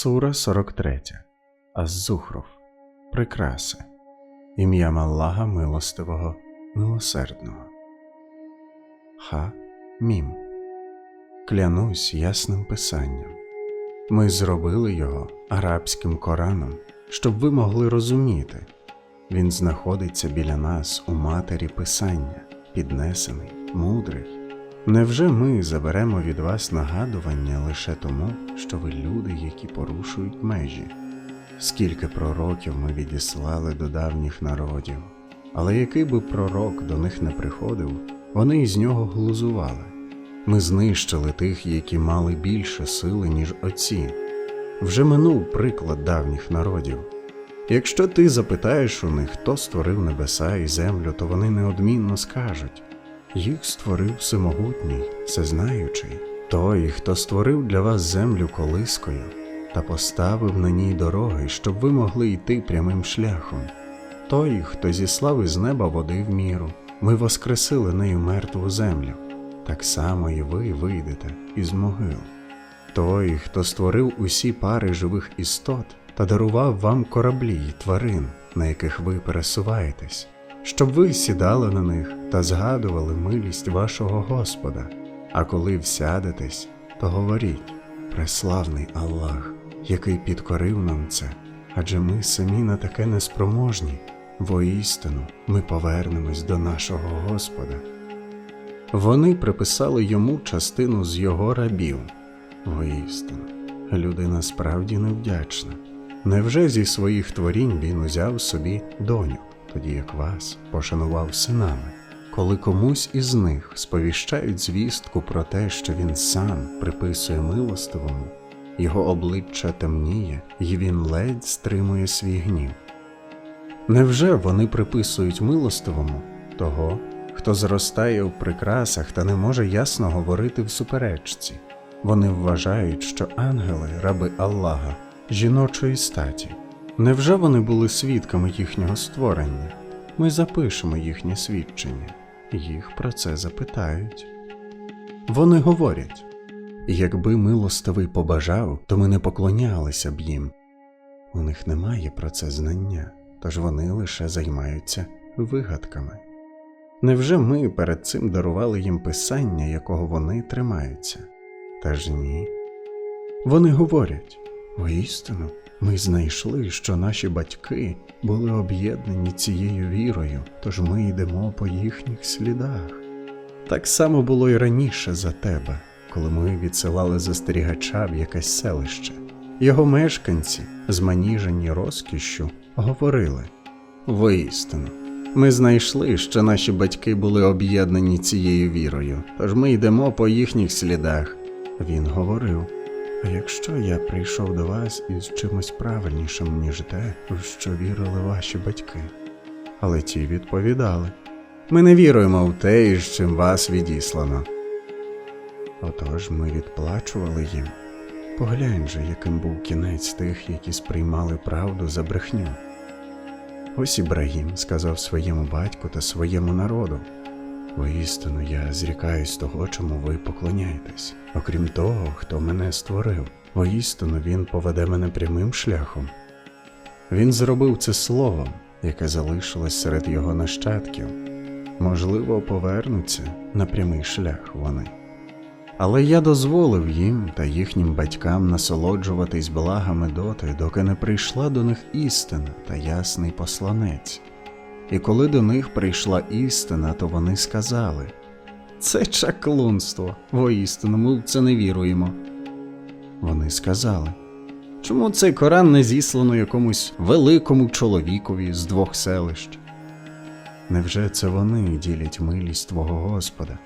Сура 43. Аз-Зухруф. Прикраси. Ім'ям Аллаха Милостивого, Милосердного. Ха Мім. Клянусь ясним писанням. Ми зробили його арабським Кораном, щоб ви могли розуміти. Він знаходиться біля нас у матері писання, піднесений, мудрий. Невже ми заберемо від вас нагадування лише тому, що ви люди, які порушують межі? Скільки пророків ми відіслали до давніх народів, але який би пророк до них не приходив, вони із нього глузували. Ми знищили тих, які мали більше сили, ніж оці. Вже минув приклад давніх народів. Якщо ти запитаєш у них, хто створив небеса і землю, то вони неодмінно скажуть їх створив всемогутній, всезнаючий, той, хто створив для вас землю колискою та поставив на ній дороги, щоб ви могли йти прямим шляхом. Той, хто зіслав із неба води в міру, ми воскресили нею мертву землю, так само і ви вийдете із могил. Той, хто створив усі пари живих істот та дарував вам кораблі й тварин, на яких ви пересуваєтесь, щоб ви сідали на них та згадували милість вашого Господа. А коли всядетесь, то говоріть Преславний Аллах, який підкорив нам це, адже ми самі на таке неспроможні, воістину ми повернемось до нашого Господа. Вони приписали йому частину з його рабів. Воістину, людина справді невдячна. Невже зі своїх творінь він узяв собі доню, тоді як вас пошанував синами, коли комусь із них сповіщають звістку про те, що він сам приписує милостивому, його обличчя темніє, і він ледь стримує свій гнів. Невже вони приписують милостивому того, хто зростає у прикрасах та не може ясно говорити в суперечці? Вони вважають, що ангели, раби Аллаха, жіночої статі. Невже вони були свідками їхнього створення? Ми запишемо їхнє свідчення, їх про це запитають. Вони говорять якби милостивий побажав, то ми не поклонялися б їм. У них немає про це знання, тож вони лише займаються вигадками. Невже ми перед цим дарували їм писання, якого вони тримаються? Та ж ні. Вони говорять воістину, ми знайшли, що наші батьки були об'єднані цією вірою, тож ми йдемо по їхніх слідах. Так само було й раніше за тебе, коли ми відсилали застерігача в якесь селище. Його мешканці, зманіжені розкішшю, говорили воістину. Ми знайшли, що наші батьки були об'єднані цією вірою, тож ми йдемо по їхніх слідах. Він говорив: якщо я прийшов до вас із чимось правильнішим, ніж те, в що вірили ваші батьки? Але ті відповідали: Ми не віруємо в те, із чим вас відіслано. Отож ми відплачували їм. Поглянь же, яким був кінець тих, які сприймали правду за брехню. Ось Ібрагім сказав своєму батьку та своєму народу. Воістину я зрікаюсь того, чому ви поклоняєтесь, окрім того, хто мене створив, воістину він поведе мене прямим шляхом. Він зробив це словом, яке залишилось серед його нащадків. Можливо, повернуться на прямий шлях вони. Але я дозволив їм та їхнім батькам насолоджуватись благами доти, доки не прийшла до них істина та ясний посланець. І коли до них прийшла істина, то вони сказали Це чаклунство, воістину, ми в це не віруємо. Вони сказали Чому цей Коран не зіслано якомусь великому чоловікові з двох селищ? Невже це вони ділять милість твого Господа?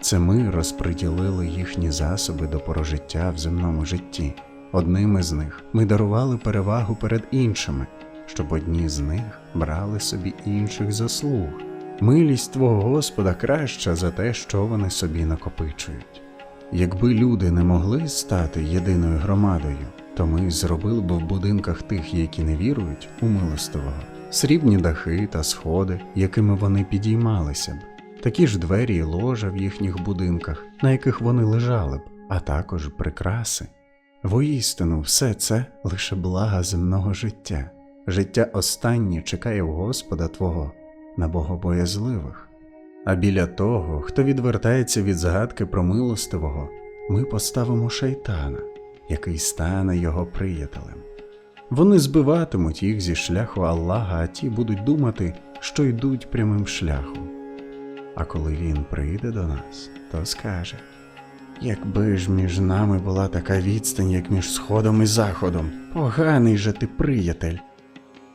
Це ми розподілили їхні засоби до прожиття в земному житті. Одним із них ми дарували перевагу перед іншими, щоб одні з них брали собі інших заслуг. Милість твого Господа краща за те, що вони собі накопичують. Якби люди не могли стати єдиною громадою, то ми зробили б в будинках тих, які не вірують, у милостивого, срібні дахи та сходи, якими вони підіймалися б, такі ж двері й ложа в їхніх будинках, на яких вони лежали б, а також прикраси. Воістину, все це лише блага земного життя. Життя останнє чекає в Господа Твого на богобоязливих. А біля того, хто відвертається від згадки про милостивого, ми поставимо шайтана, який стане його приятелем. Вони збиватимуть їх зі шляху Аллаха, а ті будуть думати, що йдуть прямим шляхом. А коли він прийде до нас, то скаже: Якби ж між нами була така відстань, як між сходом і заходом, поганий же ти приятель.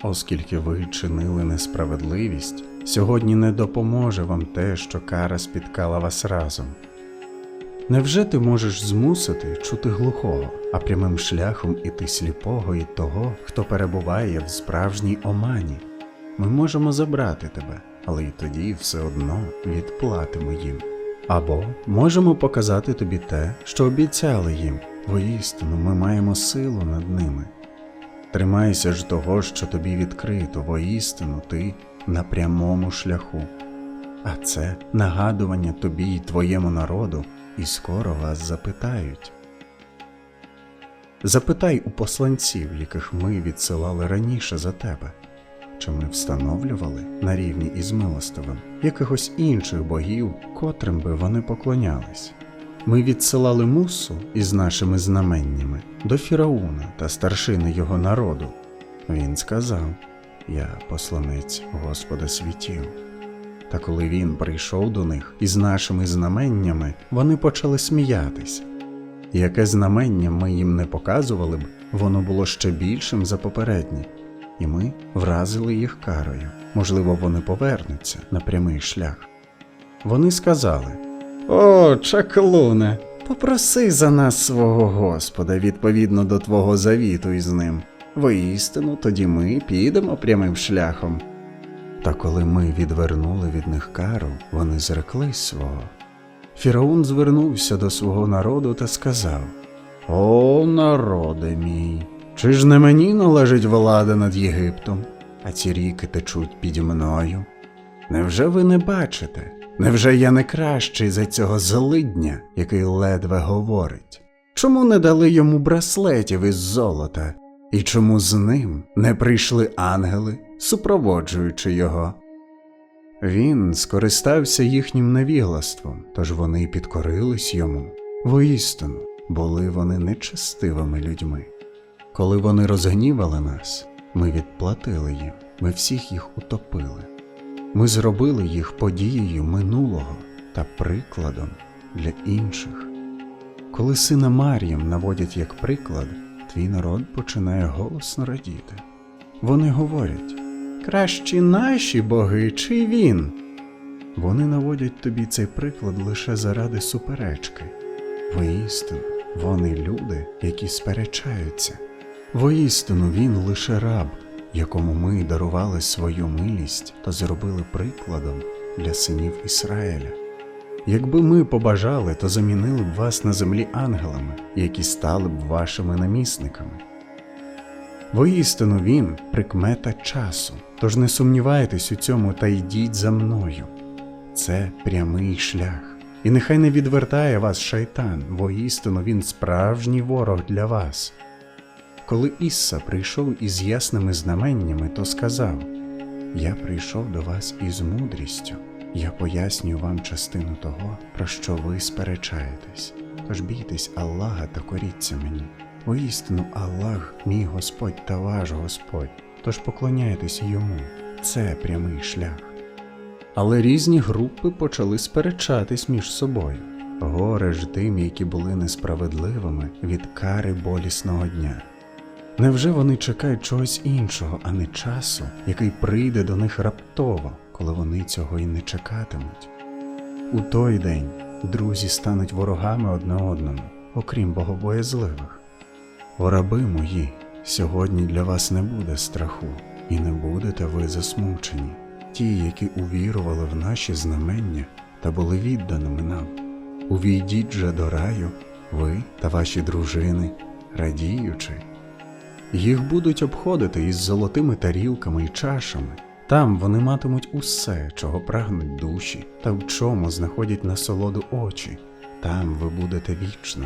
Оскільки ви чинили несправедливість, сьогодні не допоможе вам те, що кара спіткала вас разом. Невже ти можеш змусити чути глухого, а прямим шляхом іти сліпого і того, хто перебуває в справжній омані? Ми можемо забрати тебе, але й тоді все одно відплатимо їм. Або можемо показати тобі те, що обіцяли їм, воістину ми маємо силу над ними. Тримайся ж того, що тобі відкрито, воістину ти на прямому шляху. А це нагадування тобі й твоєму народу, і скоро вас запитають. Запитай у посланців, яких ми відсилали раніше за тебе, чи ми встановлювали на рівні із милостивим якихось інших богів, котрим би вони поклонялись. Ми відсилали мусу із нашими знаменнями до Фірауна та старшини його народу. Він сказав: Я посланець Господа світів. Та коли він прийшов до них із нашими знаменнями, вони почали сміятися. Яке знамення ми їм не показували б, воно було ще більшим за попереднє, і ми вразили їх карою. Можливо, вони повернуться на прямий шлях. Вони сказали: О, чаклуне, попроси за нас свого Господа відповідно до твого завіту із ним. Воістину, тоді ми підемо прямим шляхом. Та коли ми відвернули від них кару, вони зреклись свого. Фіраун звернувся до свого народу та сказав: О, народе мій, чи ж не мені належить влада над Єгиптом, а ці ріки течуть піді мною? Невже ви не бачите? Невже я не кращий за цього злидня, який ледве говорить? Чому не дали йому браслетів із золота? І чому з ним не прийшли ангели, супроводжуючи його? Він скористався їхнім невіглаством, тож вони підкорились йому. Воістину, були вони нечестивими людьми. Коли вони розгнівали нас, ми відплатили їм, ми всіх їх утопили. Ми зробили їх подією минулого та прикладом для інших. Коли сина Мар'ям наводять як приклад, твій народ починає голосно радіти. Вони говорять кращі наші боги, чи він? Вони наводять тобі цей приклад лише заради суперечки. Воістину, вони люди, які сперечаються. Воістину він лише раб, якому ми дарували свою милість та зробили прикладом для синів Ісраїля. Якби ми побажали, то замінили б вас на землі ангелами, які стали б вашими намісниками. Воістину він прикмета часу, тож не сумнівайтесь у цьому та йдіть за мною. Це прямий шлях. І нехай не відвертає вас шайтан, воістину він справжній ворог для вас. Коли Ісса прийшов із ясними знаменнями, то сказав: Я прийшов до вас із мудрістю, я пояснюю вам частину того, про що ви сперечаєтесь. Тож бійтесь Аллаха та коріться мені. Воістину Аллах, мій Господь та ваш Господь, тож поклоняйтесь йому, це прямий шлях. Але різні групи почали сперечатись між собою. Горе ж тим, які були несправедливими від кари болісного дня. Невже вони чекають чогось іншого, а не часу, який прийде до них раптово, коли вони цього й не чекатимуть? У той день друзі стануть ворогами одне одному, окрім богобоязливих. Раби мої, сьогодні для вас не буде страху, і не будете ви засмучені, ті, які увірували в наші знамення та були відданими нам. Увійдіть же до раю, ви та ваші дружини, радіючи. Їх будуть обходити із золотими тарілками і чашами. Там вони матимуть усе, чого прагнуть душі, та в чому знаходять насолоду очі. Там ви будете вічно.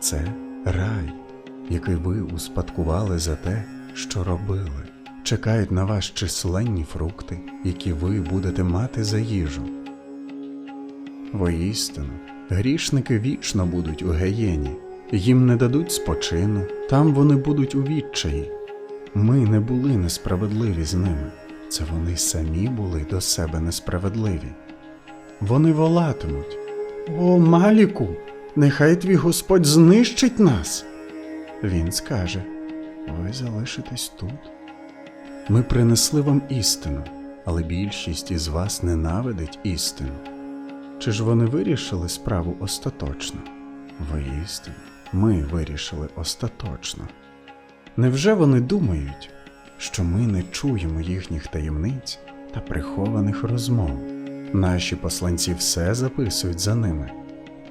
Це рай. який ви успадкували за те, що робили. Чекають на вас численні фрукти, які ви будете мати за їжу. Воістину, грішники вічно будуть у геєні, їм не дадуть спочину, там вони будуть у відчаї. Ми не були несправедливі з ними, це вони самі були до себе несправедливі. Вони волатимуть О, Маліку, нехай твій Господь знищить нас. Він скаже Ви залишитесь тут. Ми принесли вам істину, але більшість із вас ненавидить істину. Чи ж вони вирішили справу остаточно? Воістину, ми вирішили остаточно. Невже вони думають, що ми не чуємо їхніх таємниць та прихованих розмов? Наші посланці все записують за ними.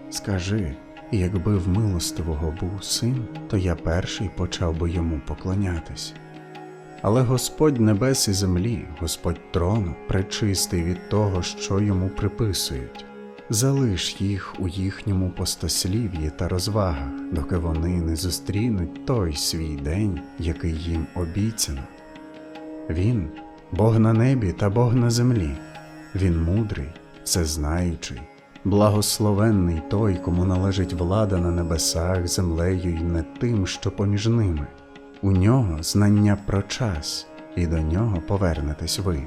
Скажи, якби в милостивого був син, то я перший почав би йому поклонятись. Але Господь небес і землі, Господь трону, пречистий від того, що йому приписують. Залиш їх у їхньому постослів'ї та розвагах, доки вони не зустрінуть той свій день, який їм обіцяно. Він Бог на небі та Бог на землі, Він мудрий, всезнаючий, благословенний той, кому належить влада на небесах, землею й над тим, що поміж ними. У нього знання про час, і до нього повернетесь ви.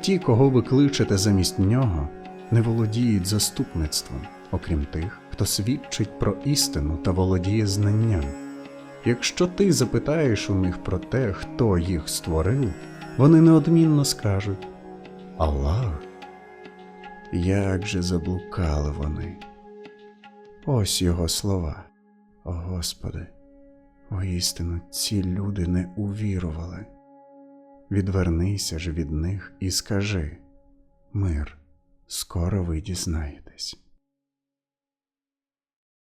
Ті, кого ви кличете замість нього, не володіють заступництвом, окрім тих, хто свідчить про істину та володіє знанням. Якщо ти запитаєш у них про те, хто їх створив, вони неодмінно скажуть Аллах. Як же заблукали вони. Ось його слова. О Господи, воістину ці люди не увірували. Відвернися ж від них і скажи Мир, скоро ви дізнаєте.